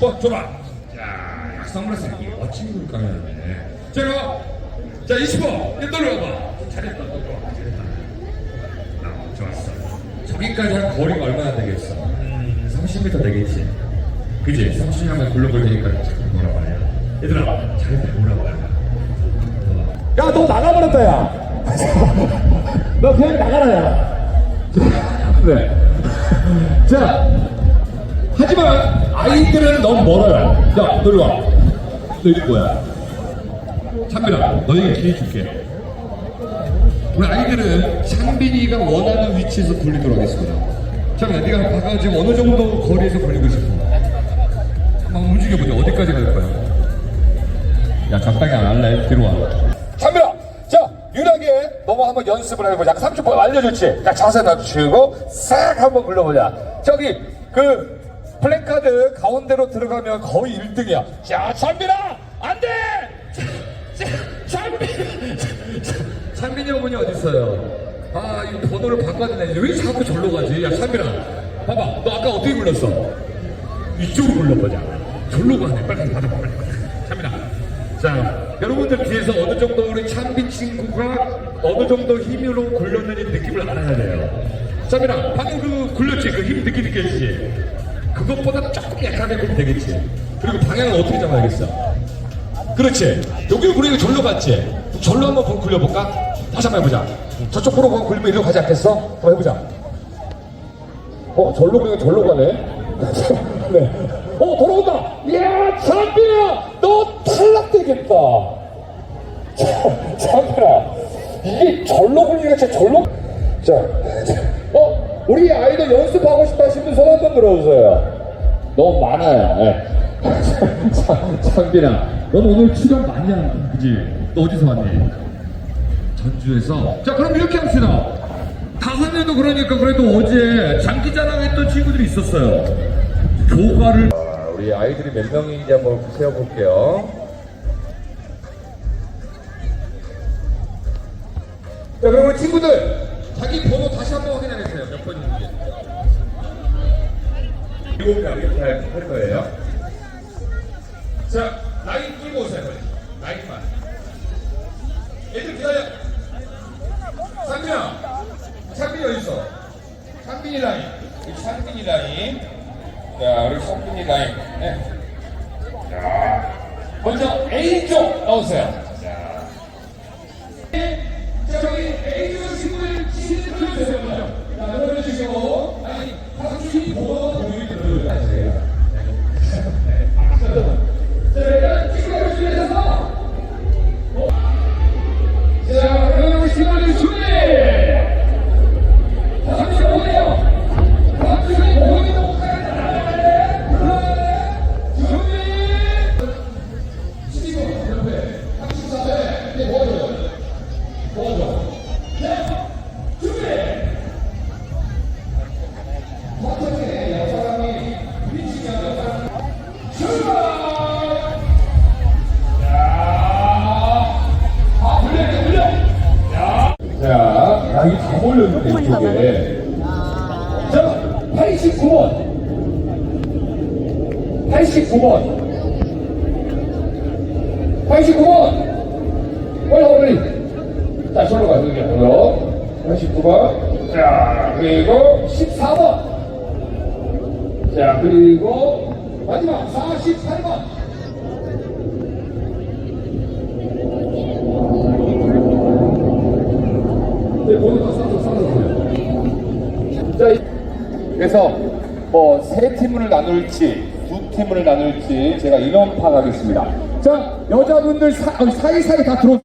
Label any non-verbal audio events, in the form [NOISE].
20번 줘봐. 자, 약선물에서 이게 멋진 걸 까매네. 자, 그럼 자 20번 이대로 와봐. 잘했다, 또 좋아, 잘했다. 아, 좋았어. 저기까지 한 거리가 얼마나 되겠어? 음, 30m 되겠지. 그지? 30년만 굴러볼 테니까 잘 몰아봐요. 얘들아, 잘했다, 몰아봐요. 야, 너 나가버렸다, 야. [LAUGHS] 너 그냥 나가라, 야. 아이들은 너무 멀어요. 야, 너리 와. 너 이리 뭐야? 찬빈아, 너에게 기회 줄게. 우리 아이들은 찬빈이가 원하는 위치에서 굴리도록 하겠습니다. 찬빈아, 네가 봐가 지금 어느 정도 거리에서 굴리고 싶어? 한번 움직여보자. 어디까지 갈 거야? 야, 적당히 안 할래? 뒤로 와. 찬빈아, 자, 유나게 너무 한번 연습을 해보자. 30번 알려줬지? 자, 자세 낮추고 싹 한번 굴러보자. 저기, 그, 플랜카드 가운데로 들어가면 거의 1등이야. 자, 찬빈아! 안 돼! 찬빈! 찬빈이 어머니 어디 있어요? 아, 이 번호를 바꿔야 되네. 왜 자꾸 절로 가지? 야, 찬빈아. 봐봐. 너 아까 어떻게 굴렀어? 이쪽으로 굴러보자. 절로 가네. 빨리 받아, 빨리 받아. 찬빈아. 자, 여러분들 뒤에서 어느 정도 우리 찬빈 친구가 어느 정도 힘으로 굴렸는지 느낌을 알아야 돼요. 찬빈아, 방금 그 굴렸지? 그 힘 느끼 느껴지지? 그것보다 조금 약하게 굴면 되겠지? 그리고 방향은 어떻게 잡아야겠어? 그렇지. 여기 굴리고 절로 갔지. 절로 한번 굴- 굴려볼까? 다시 한번 해보자. 저쪽 보러 가면 굴리면 이리로 가지 않겠어? 한번 해보자. 어, 절로 그냥 절로 가네. [LAUGHS] 네. 어, 돌아온다. 야, 찬빈아, 너 탈락되겠다. 자, 찬빈아, 이게 절로 굴리가 진짜 절로. 자, 어, 우리 아이들 연습하고 싶다 하시는 손 한 번 들어주세요. 너무 많아요. 네. 참, 찬빈아, 넌 오늘 출연 많이 한 그지? 너 어디서 왔니? 전주에서. 자, 그럼 이렇게 합시다. 다하면도 그러니까 그래도 어제 장기자랑 했던 친구들이 있었어요. 교과를. 우리 아이들이 몇 명인지 한번 세어볼게요. 자, 그러면 친구들, 자기 번호 다시 한번 확인하겠어요. 몇 번인지. 일곱 명 이렇게 할, 할 거예요. 자, 라인 끌고 오세요. 빨리. 라인만. 얘들 기다려. 상민아. 창빈이 어디 있어? 창빈이 라인. 우리 창빈이 라인. 자, 우리 창빈이 라인. 네. 자, 먼저 A 쪽 나오세요. 자. 자, 저기 A 쪽 친구들 치는 들어주세요. 먼저. 자, 들어주시고. 아니, 박수희 보고 몰렸는데, 이쪽에. 자, 89번. 89번. 89번. 빨리 가, 빨리. 자, 저로 가, 여기, 저로. 89번. 자, 그리고 14번. 자, 그리고 마지막 48번. 네, 모두 다 싸서 싸서 자, 이- 그래서 뭐 세 팀을 나눌지 두 팀을 나눌지 제가 인원 파악하겠습니다. 자, 여자분들 사, 어, 사이사이 다 들어.